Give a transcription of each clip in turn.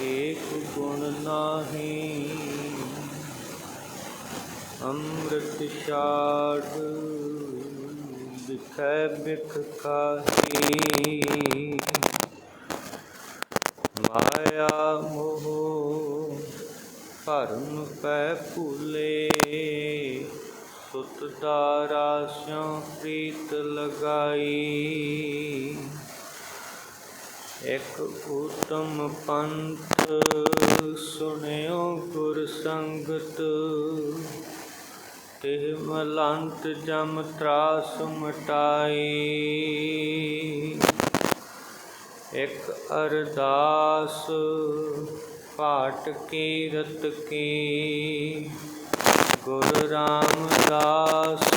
ਏਕ ਗੁਣ ਨਾਹੀ ਅੰਮ੍ਰਿਤ ਛਾੜ ਦਿਖੈ ਬਿਖ ਖਾਹੀ ਮਾਇਆ ਮੋਹ ਭਰਮ ਪੈ ਭੂਲੇ, ਸੁਤ ਦਾਰਾ ਸਿਉ ਪ੍ਰੀਤ ਲਗਾਈ। ਇਕ ਉਤਮ ਪੰਥ ਸੁਣਿਓ ਗੁਰ ਸੰਗਤ, ਤਿਹ ਮਲੰਤ ਜਮ ਤਰਾਸ ਮਟਾਈ। ਇਕ ਅਰਦਾਸ ਪਾਟ ਕੀਰਤ ਕੀ। ਗੁਰ ਰਾਮਦਾਸ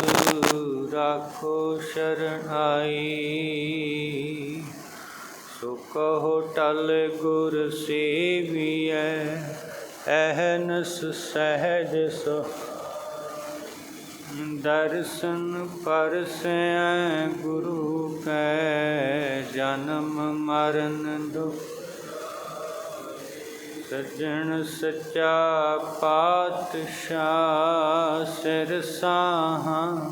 ਰਾਖੋ ਸ਼ਰਣਾਈ ਸੁਖ ਹੋਟਲ ਗੁਰ ਸੇਵੀਐ, ਅਹਨਸ ਸਹਿਜ ਸੋ ਦਰਸ਼ਨ ਪਰਸੈ ਗੁਰੂ ਕੈ, ਜਨਮ ਮਰਨ ਦੁਖ ਸੱਜਣ ਸੱਚਾ ਪਾਤਸ਼ਾਹ ਸਿਰ ਸਾਹਾਂ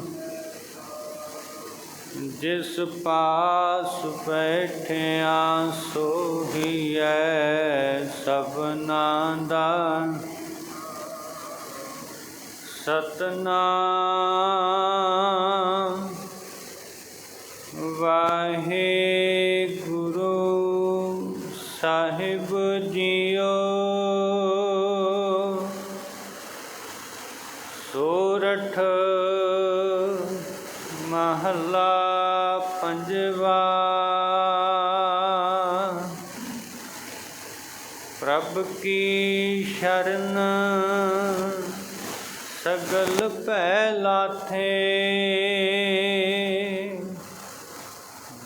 ਜਿਸ ਪਾਸ ਬੈਠਿਆ ਸੋਹੀਐ ਸਭਨਾ ਦਾ ਸਤਨਾਮ ਪੰਜਵਾ ਪ੍ਰਭ ਕੀ ਸ਼ਰਨ ਸਗਲ ਭੈ ਲਾਥੇ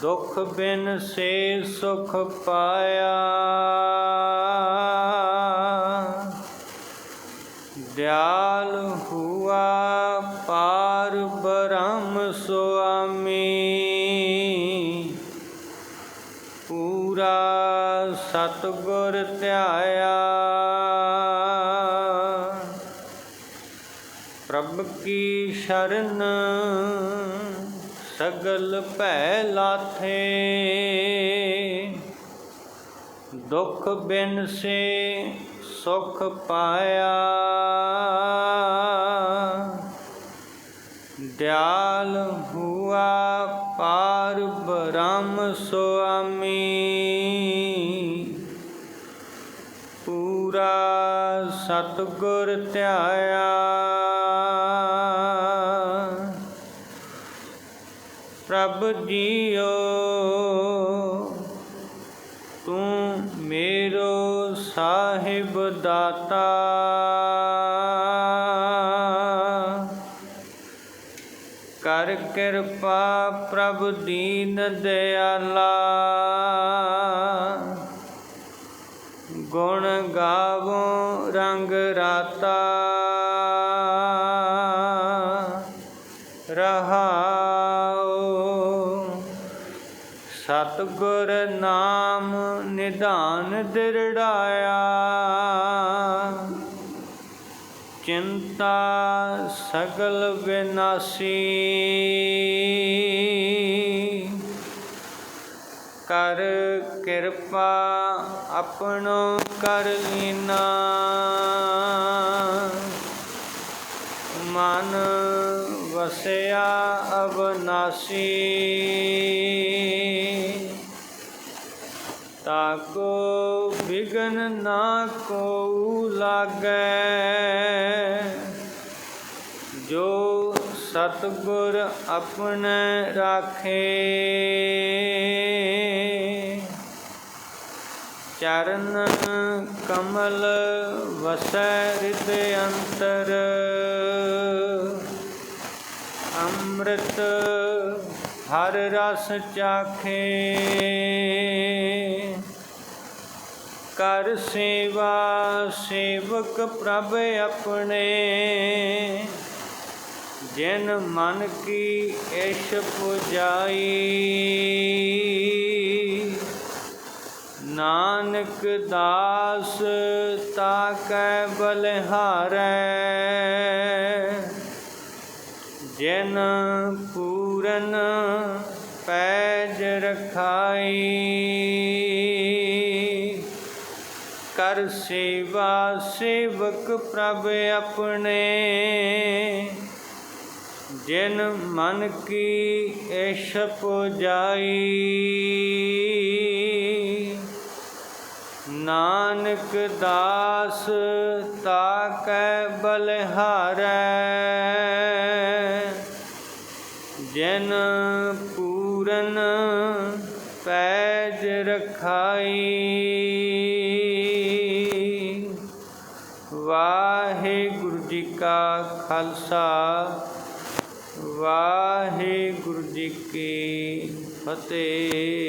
ਦੁਖ ਬਿਨ ਸੇ ਸੁਖ ਪਾਇਆ। ਦਿਆਲ ਹੁਆ ਪਾਰ ਬ੍ਰਹਮ ਸੁਆਮੀ। ਸਤਗੁਰ ਧਿਆਇਆ। ਪ੍ਰਭ ਕੀ ਸ਼ਰਨ ਸਗਲ ਭੈ ਲਾਥੇ? ਦੁਖ ਬਿਨ ਸੇ ਸੁਖ ਪਾਇਆ। ਦਿਆਲ ਹੁਆ ਪਾਰ ਬ੍ਰਹਮ ਸੁਆਮੀ। ਸਤਗੁਰ ਧਿਆਇਆ। ਪ੍ਰਭ ਜੀਓ ਤੂੰ ਮੇਰੋ ਸਾਹਿਬ ਦਾਤਾ। ਕਰ ਕਿਰਪਾ ਪ੍ਰਭ ਦੀਨ ਦਿਆਲਾ। ਗੁਣ ਗਾਵੋ ਰੰਗ ਰਾਤਾ। ਰਹਾਉ ਸਤਗੁਰ ਨਾਮ ਨਿਧਾਨ ਦਿਰੜਾਇਆ। ਚਿੰਤਾ ਸਗਲ ਵਿਨਾਸੀ। ਕਰ ਕਿਰਪਾ ਆਪਣੋ ਕਰ ਲੀਨਾ ਮਨ ਵਸਿਆ ਅਬਨਾਸੀ ਤਾਕੋ ਬਿਗਨ ਨਾ ਕੋ ਲਾਗੈ। ਜੋ ਸਤਗੁਰ ਆਪਣੇ ਰਾਖੇ। ਚਰਨ ਕਮਲ ਵਸੈ ਹਿਰਦੇ ਅੰਤਰ। ਅੰਮ੍ਰਿਤ ਹਰ ਰਸ ਚਾਖੇ। ਕਰ ਸੇਵਾ ਸੇਵਕ ਪ੍ਰਭ ਆਪਣੇ। ਜਿਨ ਮਨ ਕੀ ਇਸ਼ ਪੁਜਾਈ। ਨਾਨਕ ਦਾਸ ਤਾ ਕੈ ਬਲਿਹਾਰੈ। ਜਿਨ ਪੂਰਨ ਪੈਜ ਰਖਾਈ, ਕਰ ਸੇਵਾ ਸੇਵਕ ਪ੍ਰਭ ਆਪਣੇ। ਜਿਨ ਮਨ ਕੀ ਐਸ਼ ਪੁਜਾਈ ਨਾਨਕ ਦਾਸ ਤਾ ਕੈ ਬਲਿਹਾਰੈ। ਜਿਨ ਪੂਰਨ ਪੈਜ ਰਖਾਈ। ਵਾਹਿਗੁਰੂ ਜੀ ਕਾ ਖਾਲਸਾ, ਵਾਹਿਗੁਰੂ ਜੀ ਕੀ ਫਤਿਹ।